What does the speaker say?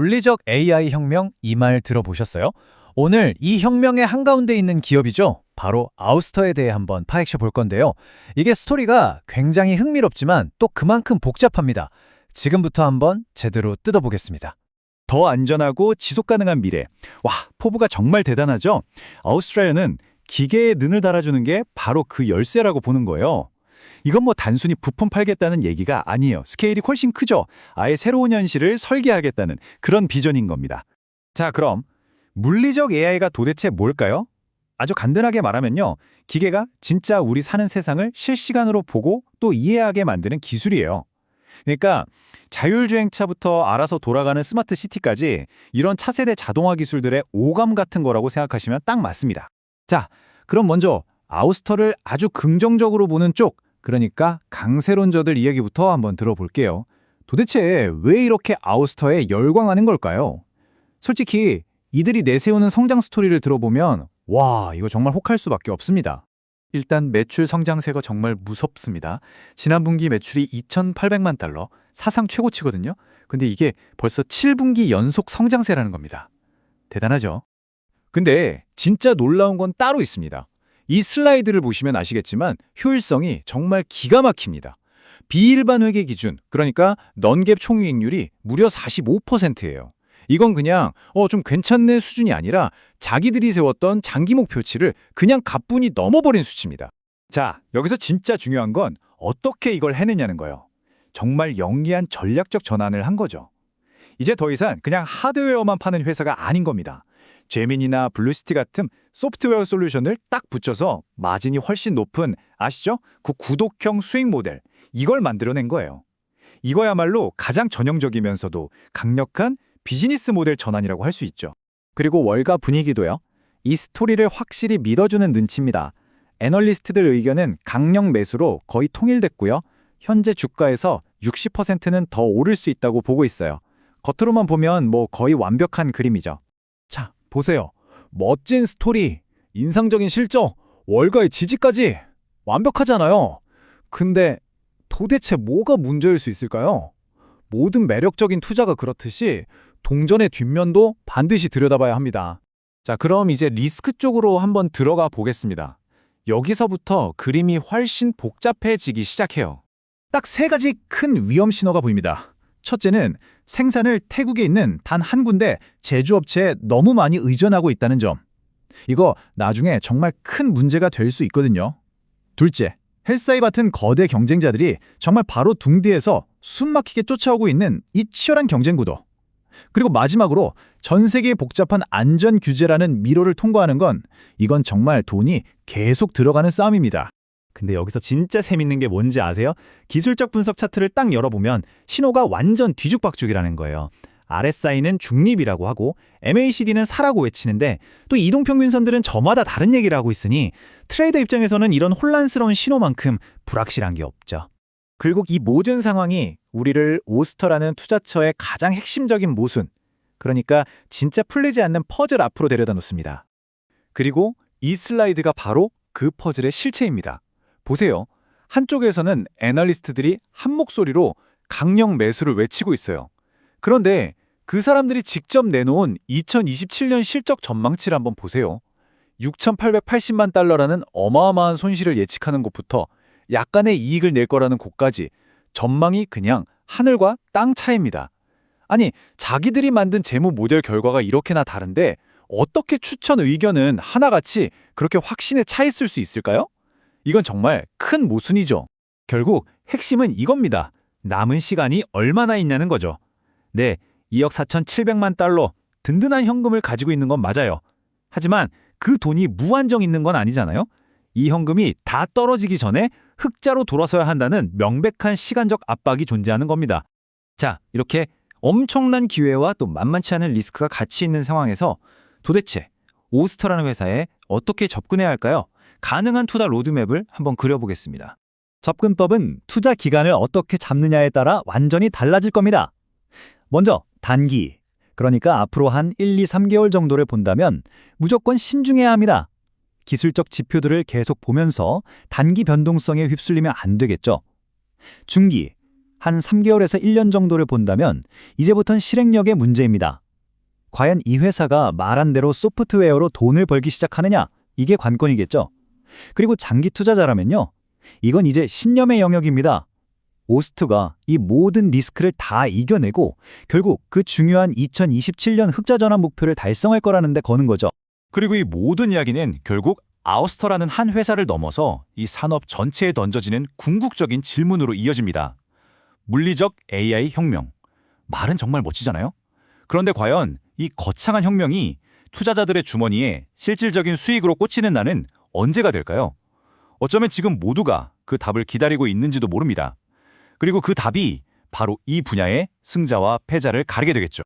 물리적 AI 혁명 이 말 들어보셨어요? 오늘 이 혁명의 한가운데 있는 기업이죠. 바로 아우스터에 대해 한번 파헤쳐 볼 건데요. 이게 스토리가 굉장히 흥미롭지만 또 그만큼 복잡합니다. 지금부터 한번 제대로 뜯어보겠습니다. 더 안전하고 지속 가능한 미래. 와, 포부가 정말 대단하죠? 아우스트라리아는 기계에 눈을 달아주는 게 바로 그 열쇠라고 보는 거예요. 이건 뭐 단순히 부품 팔겠다는 얘기가 아니에요. 스케일이 훨씬 크죠? 아예 새로운 현실을 설계하겠다는 그런 비전인 겁니다. 자, 그럼 물리적 AI가 도대체 뭘까요? 아주 간단하게 말하면요. 기계가 진짜 우리 사는 세상을 실시간으로 보고 또 이해하게 만드는 기술이에요. 그러니까 자율주행차부터 알아서 돌아가는 스마트 시티까지 이런 차세대 자동화 기술들의 오감 같은 거라고 생각하시면 딱 맞습니다. 자, 그럼 먼저 아우스터를 아주 긍정적으로 보는 쪽, 그러니까 강세론저들 이야기부터 한번 들어볼게요. 도대체 왜 이렇게 아우스터에 열광하는 걸까요? 솔직히 이들이 내세우는 성장 스토리를 들어보면 와, 이거 정말 혹할 수밖에 없습니다. 일단 매출 성장세가 정말 무섭습니다. 지난 분기 매출이 2,800만 달러, 사상 최고치거든요. 근데 이게 벌써 7분기 연속 성장세라는 겁니다. 대단하죠? 근데 진짜 놀라운 건 따로 있습니다. 이 슬라이드를 보시면 아시겠지만 효율성이 정말 기가 막힙니다. 비일반 회계 기준, 그러니까 넌갭 총이익률이 무려 45%예요. 이건 그냥 어 좀 괜찮네 수준이 아니라 자기들이 세웠던 장기 목표치를 그냥 가뿐히 넘어버린 수치입니다. 자, 여기서 진짜 중요한 건 어떻게 이걸 해내냐는 거예요. 정말 영리한 전략적 전환을 한 거죠. 이제 더 이상 그냥 하드웨어만 파는 회사가 아닌 겁니다. 제민이나 블루시티 같은 소프트웨어 솔루션을 딱 붙여서 마진이 훨씬 높은 아시죠? 그 구독형 수익 모델 이걸 만들어낸 거예요. 이거야말로 가장 전형적이면서도 강력한 비즈니스 모델 전환이라고 할 수 있죠. 그리고 월가 분위기도요. 이 스토리를 확실히 믿어주는 눈치입니다. 애널리스트들 의견은 강력 매수로 거의 통일됐고요. 현재 주가에서 60%는 더 오를 수 있다고 보고 있어요. 겉으로만 보면 뭐 거의 완벽한 그림이죠. 자, 보세요. 멋진 스토리, 인상적인 실적, 월가의 지지까지 완벽하잖아요. 근데 도대체 뭐가 문제일 수 있을까요? 모든 매력적인 투자가 그렇듯이 동전의 뒷면도 반드시 들여다봐야 합니다. 자, 그럼 이제 리스크 쪽으로 한번 들어가 보겠습니다. 여기서부터 그림이 훨씬 복잡해지기 시작해요. 딱 세 가지 큰 위험 신호가 보입니다. 첫째는 생산을 태국에 있는 단 한 군데 제조업체에 너무 많이 의존하고 있다는 점. 이거 나중에 정말 큰 문제가 될 수 있거든요. 둘째, 헬사이 같은 거대 경쟁자들이 정말 바로 둥 뒤에서 숨막히게 쫓아오고 있는 이 치열한 경쟁 구도. 그리고 마지막으로 전 세계의 복잡한 안전 규제라는 미로를 통과하는 건 이건 정말 돈이 계속 들어가는 싸움입니다. 근데 여기서 진짜 재밌는 게 뭔지 아세요? 기술적 분석 차트를 딱 열어보면 신호가 완전 뒤죽박죽이라는 거예요. RSI는 중립이라고 하고 MACD는 사라고 외치는데 또 이동평균선들은 저마다 다른 얘기를 하고 있으니 트레이더 입장에서는 이런 혼란스러운 신호만큼 불확실한 게 없죠. 결국 이 모든 상황이 우리를 오스터라는 투자처의 가장 핵심적인 모순, 그러니까 진짜 풀리지 않는 퍼즐 앞으로 데려다 놓습니다. 그리고 이 슬라이드가 바로 그 퍼즐의 실체입니다. 보세요. 한쪽에서는 애널리스트들이 한 목소리로 강력 매수를 외치고 있어요. 그런데 그 사람들이 직접 내놓은 2027년 실적 전망치를 한번 보세요. 6,880만 달러라는 어마어마한 손실을 예측하는 곳부터 약간의 이익을 낼 거라는 곳까지 전망이 그냥 하늘과 땅 차이입니다. 아니, 자기들이 만든 재무 모델 결과가 이렇게나 다른데 어떻게 추천 의견은 하나같이 그렇게 확신에 차 있을 수 있을까요? 이건 정말 큰 모순이죠. 결국 핵심은 이겁니다. 남은 시간이 얼마나 있냐는 거죠. 네, 2억 4,700만 달러 든든한 현금을 가지고 있는 건 맞아요. 하지만 그 돈이 무한정 있는 건 아니잖아요. 이 현금이 다 떨어지기 전에 흑자로 돌아서야 한다는 명백한 시간적 압박이 존재하는 겁니다. 자, 이렇게 엄청난 기회와 또 만만치 않은 리스크가 같이 있는 상황에서 도대체 오스터라는 회사에 어떻게 접근해야 할까요? 가능한 투자 로드맵을 한번 그려보겠습니다. 접근법은 투자 기간을 어떻게 잡느냐에 따라 완전히 달라질 겁니다. 먼저 단기, 그러니까 앞으로 한 1, 2, 3개월 정도를 본다면 무조건 신중해야 합니다. 기술적 지표들을 계속 보면서 단기 변동성에 휩쓸리면 안 되겠죠. 중기, 한 3개월에서 1년 정도를 본다면 이제부턴 실행력의 문제입니다. 과연 이 회사가 말한 대로 소프트웨어로 돈을 벌기 시작하느냐? 이게 관건이겠죠. 그리고 장기 투자자라면요. 이건 이제 신념의 영역입니다. 오스트가 이 모든 리스크를 다 이겨내고 결국 그 중요한 2027년 흑자 전환 목표를 달성할 거라는 데 거는 거죠. 그리고 이 모든 이야기는 결국 아우스터라는 한 회사를 넘어서 이 산업 전체에 던져지는 궁극적인 질문으로 이어집니다. 물리적 AI 혁명. 말은 정말 멋지잖아요? 그런데 과연 이 거창한 혁명이 투자자들의 주머니에 실질적인 수익으로 꽂히는 날은 언제가 될까요? 어쩌면 지금 모두가 그 답을 기다리고 있는지도 모릅니다. 그리고 그 답이 바로 이 분야의 승자와 패자를 가르게 되겠죠.